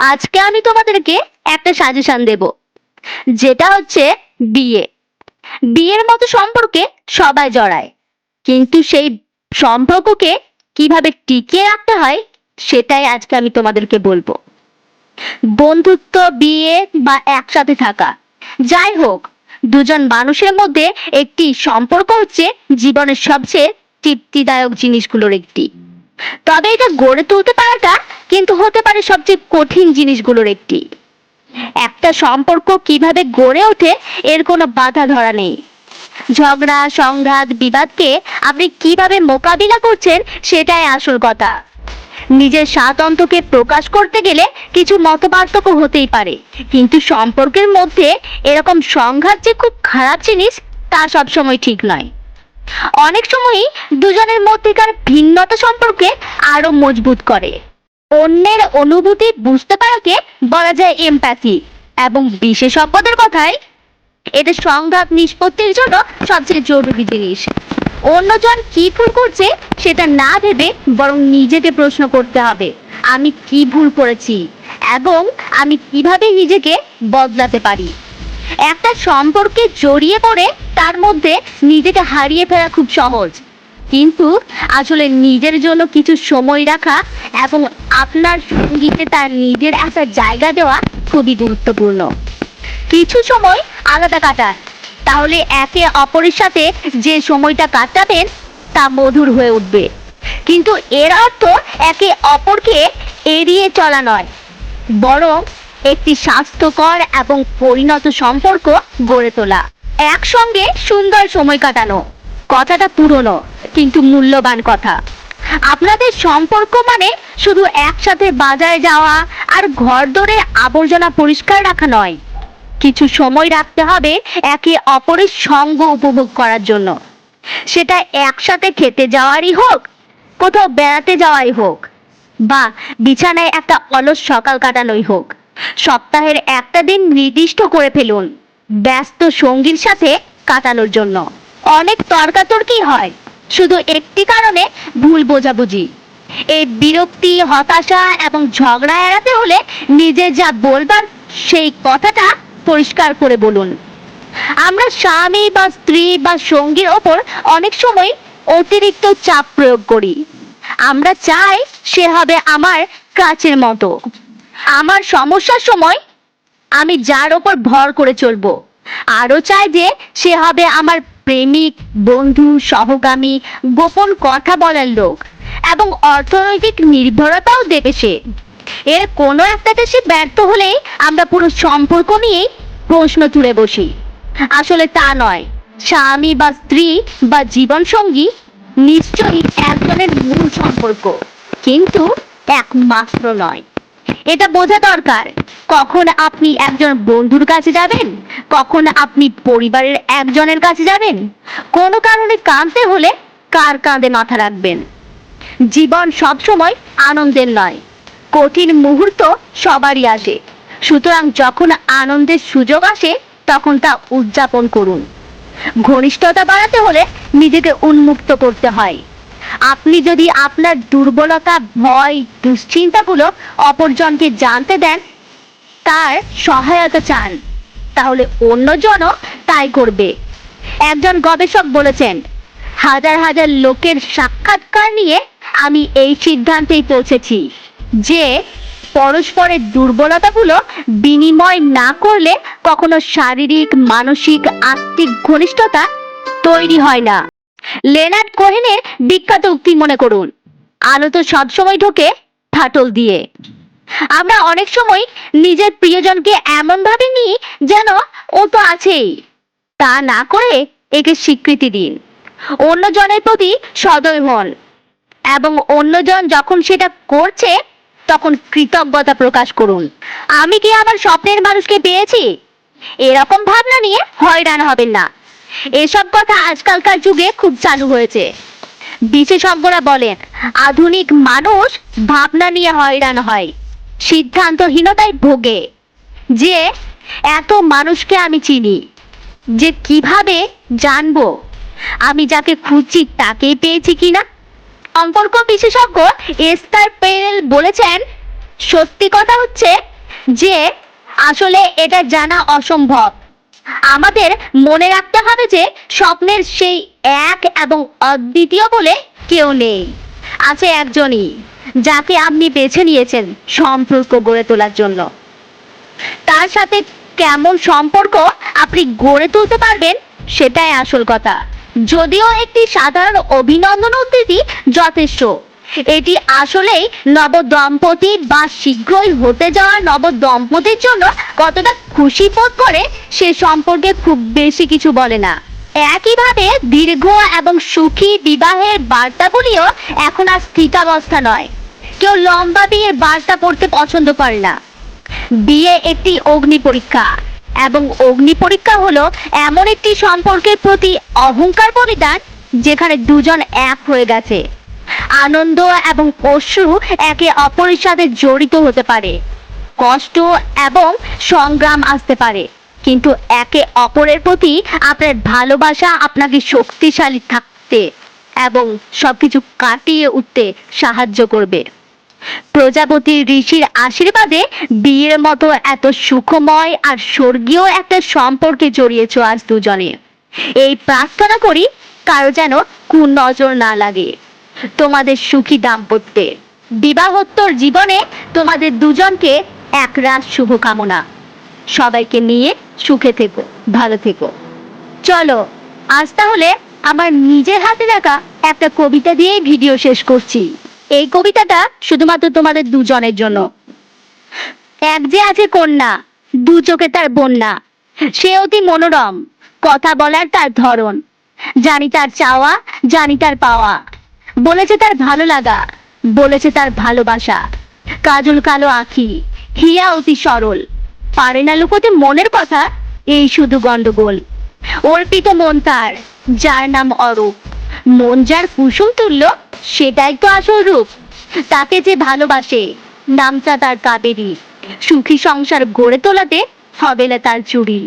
আজকে আমি তোমাদেরকে একটা সাজেশন দেব। যেটা হচ্ছে বিয়ে। বিয়ের মতো সম্পর্কে সবাই জড়ায়। কিন্তু সেই সম্পর্ককে কীভাবে টিকিয়ে রাখতে হয়, সেটাই আজকে আমি তোমাদেরকে বলব। বন্ধুত্ব, বিয়ে বা একসাথে থাকা। যাই হোক, দুজন মানুষের মধ্যে একটি সম্পর্ক হচ্ছে জীবনের সবচেয়ে তৃপ্তিদায়ক জিনিসগুলোর একটি। তবে এটা গড়ে তুলতে পারাটা কিন্তু হতে পারে সবচেয়ে কঠিন জিনিসগুলোর একটি। একটা সম্পর্ক কীভাবে গড়ে ওঠে, এর কোনো বাধা ধরা নেই। ঝগড়া, সংঘাত, বিবাদকে আপনি কীভাবে মোকাবিলা করছেন, সেটাই আসল কথা। নিজের স্বাতন্ত্রকে প্রকাশ করতে গেলে কিছু মতপার্থক্য হতেই পারে। কিন্তু সম্পর্কের মধ্যে এরকম সংঘাত যে খুব খারাপ জিনিস, তা সবসময় ঠিক নয়। অনেক সময়ই দুজনের মধ্যেকার ভিন্নতা সম্পর্কে আরও মজবুত করে। অন্যের অনুভূতি বুঝতে পারাকে বলা যায় এমপ্যাথি এবং বিশেষজ্ঞদের কথায় এটা সংঘাত নিষ্পত্তির জন্য সবচেয়ে জরুরি জিনিস। অন্যজন কি ভুল করছে, সেটা না ভেবে বরং নিজেকে প্রশ্ন করতে হবে, আমি কি ভুল করেছি? এবং আমি কীভাবে নিজেকে বদলাতে পারি? একটা সম্পর্কে জড়িয়ে পড়ে তার মধ্যে নিজেকে হারিয়ে ফেলা খুব সহজ। কিন্তু আসলে নিজের জন্য কিছু সময় রাখা এবং আপনার সঙ্গীতে তার নিজের একটা জায়গা দেওয়া খুবই গুরুত্বপূর্ণ। কিছু সময় আলাদা কাটান, তাহলে একে অপরের সাথে যে সময়টা কাটাবেন তা মধুর হয়ে উঠবে। কিন্তু এর অর্থ একে অপরকে এড়িয়ে চলা নয়, বরং একটি স্বাস্থ্যকর এবং পরিণত সম্পর্ক গড়ে তোলা। একসঙ্গে সুন্দর সময় কাটানো। কথাটা পুরনো, কিন্তু মূল্যবান কথা। আপনাদের সম্পর্ক মানে শুধু একসাথে বাজারে যাওয়া আর ঘর ধরে আবর্জনা পরিষ্কার রাখা নয়। কিছু সময় রাখতে হবে একে অপরের সঙ্গ উপভোগ করার জন্য। সেটা একসাথে খেতে যাওয়ারই হোক, কোথাও বেড়াতে যাওয়াই হোক, বা বিছানায় একটা অলস সকাল কাটানোই হোক। সপ্তাহের একটা দিন নির্দিষ্ট করে ফেলুন, ব্যস্ত সঙ্গীর সাথে কাটানোর জন্য। অনেক তর্কাতর্কি হয়। শুধু একটি কারণে ভুল বোঝাবুঝি। এই বিরক্তি, হতাশা এবং ঝগড়া এড়াতে হলে নিজে যা বলবার সেই কথাটা পরিষ্কার করে বলুন। আমরা স্বামী বা স্ত্রী বা সঙ্গীর ওপর অনেক সময় অতিরিক্ত চাপ প্রয়োগ করি। আমরা চাই সে হবে আমার কাছের মতো। আমার সমস্যার সময় আমি যার ওপর ভর করে চলবো। আরও চাই যে সে হবে আমার প্রেমিক, বন্ধু, সহগামী, গোপন কথা বলার লোক এবং অর্থনৈতিক নির্ভরতাও সে। এর কোনো একটাতে সে ব্যর্থ হলেই আমরা পুরো সম্পর্ক নিয়েই প্রশ্ন তুলে বসি। আসলে তা নয়। স্বামী বা স্ত্রী বা জীবন সঙ্গী নিশ্চয়ই একজনের মূল সম্পর্ক, কিন্তু একমাত্র নয়। এটা বোঝা দরকার। কখন আপনি একজন বন্ধুর কাছে যাবেন? কখন আপনি পরিবারের একজনের কাছে যাবেন? কোনো কারণে কাঁদতে হলে কার কাঁধে মাথা রাখবেন? জীবন সবসময় আনন্দের নয়। কঠিন মুহূর্ত সবারই আসে। সুতরাং যখন আনন্দের সুযোগ আসে, তখন তা উদযাপন করুন। ঘনিষ্ঠতা বাড়াতে হলে নিজেকে উন্মুক্ত করতে হয়। আপনি যদি আপনার দুর্বলতা, ভয় দুশ্চিন্তাগুলো অপরজনকে জানতে দেন, তার সহায়তা চান, তাহলে অন্যজনও তাই করবে। একজন গবেষক বলেছেন, হাজার হাজার লোকের সাক্ষাৎকার নিয়ে আমি এই সিদ্ধান্তেই পৌঁছেছি যে, পরস্পরের দুর্বলতাগুলো বিনিময় না করলে কখনো শারীরিক, মানসিক, আত্মিক ঘনিষ্ঠতা তৈরি হয় না। লেনার্ড কোহেনের বিখ্যাত উক্তি মনে করুন। আলো তো সবসময় ঢোকে ফাটল দিয়ে। আমরা অনেক সময় নিজের প্রিয়জনকে এমন ভাবে নিই যেন ও তো আছেই। তা না করে একে স্বীকৃতি দিন। অন্যজনের প্রতি সদয় হন এবং অন্যজন যখন সেটা করছে, তখন কৃতজ্ঞতা প্রকাশ করুন। আমি কি আমার স্বপ্নের মানুষকে পেয়েছি? এরকম ভাবনা নিয়ে হয়রান হবেন না। এসব কথা আজকালকার যুগে খুব চালু হয়েছে। বিশেষজ্ঞরা বলেন, আধুনিক মানুষ ভাবনা নিয়ে হয়রান হয়, সিদ্ধান্তহীনতায় ভোগে। যে, এত মানুষকে আমি চিনি, যে কীভাবে জানব, আমি যাকে খুঁজছি তাকেই পেয়েছি কিনা? সম্পর্ক বিশেষজ্ঞ এস্তার পেরেল বলেছেন, সত্যি কথা হচ্ছে যে, আসলে এটা জানা অসম্ভব। আমাদের মনে রাখতে হবে যে স্বপ্নের সেই এক এবং অদ্বিতীয় বলে কেউ নেই। আছে একজনই, যাকে আপনি বেছে নিয়েছেন সম্পর্ক গড়ে তোলার জন্য। তার সাথে কেমন সম্পর্ক আপনি গড়ে তুলতে পারবেন সেটাই আসল কথা। যদিও একটি সাধারণ অভিনন্দন উদ্ধৃতি যথেষ্ট। এটি আসলেই নব দম্পতি বা শীঘ্রই হতে যাওয়া নব দম্পতির জন্য কতটা খুশি বোধ করে সে সম্পর্কে খুব বেশি কিছু বলে না। একইভাবে দীর্ঘ এবং সুখী বিবাহের বার্তাগুলিও এখন আর স্থিতাবস্থা নয়। কেউ লম্বা বিয়ের বার্তা পড়তে পছন্দ করে না। বিয়ে একটি অগ্নি পরীক্ষা এবং অগ্নি পরীক্ষা হলো এমন একটি সম্পর্কের প্রতি অহংকার বলিদান যেখানে দুজন এক হয়ে গেছে। আনন্দ এবং পশু একে অপরের সাথে জড়িত হতে পারে, কষ্ট এবং সংগ্রাম আসতে পারে। কিন্তু একে অপরের প্রতি আপনার ভালোবাসা আপনাকে শক্তিশালী থাকতে এবং সবকিছু কাটিয়ে উঠতে সাহায্য করবে। প্রজাপতি ঋষির আশীর্বাদে বিয়ের মতো এত সুখময় আর স্বর্গীয় একটা সম্পর্কে জড়িয়েছ আজ দুজনে। এই প্রার্থনা করি কারও যেন কোন নজর না লাগে। তোমাদের সুখী দাম্পত্যে। বিবাহোত্তর জীবনে তোমাদের দুজনকে এক রাত শুভকামনা। সবাইকে নিয়ে সুখে থেকো, ভালো থেকো। চলো, আজ তাহলে আমার নিজের হাতে লেখা একটা কবিতা দিয়েই ভিডিও শেষ করছি। এই কবিতাটা শুধুমাত্র তোমাদের দুজনের জন্য। এক যে আছে কন্যা, দু চোখে তার বন্যা। সে অতি মনোরম, কথা বলার তার ধরন। জানি তার চাওয়া, জানি তার পাওয়া। বলেছে তার ভালো লাগা, বলেছে তার ভালোবাসা। কাজল কালো আঁখি, হিয়া অতি সরল। পারে না লুকোতে মনের কথা, এই শুধু গন্ডগোল। অর্পিত মন তার, যার নাম অরূপ। মন যার কুসুম তুল্য, সেটাই তো আসল রূপ। তাকে যে ভালোবাসে, নামটা তার কাবেরী। সুখী সংসার গড়ে তোলাতে হবে না তার চুরি।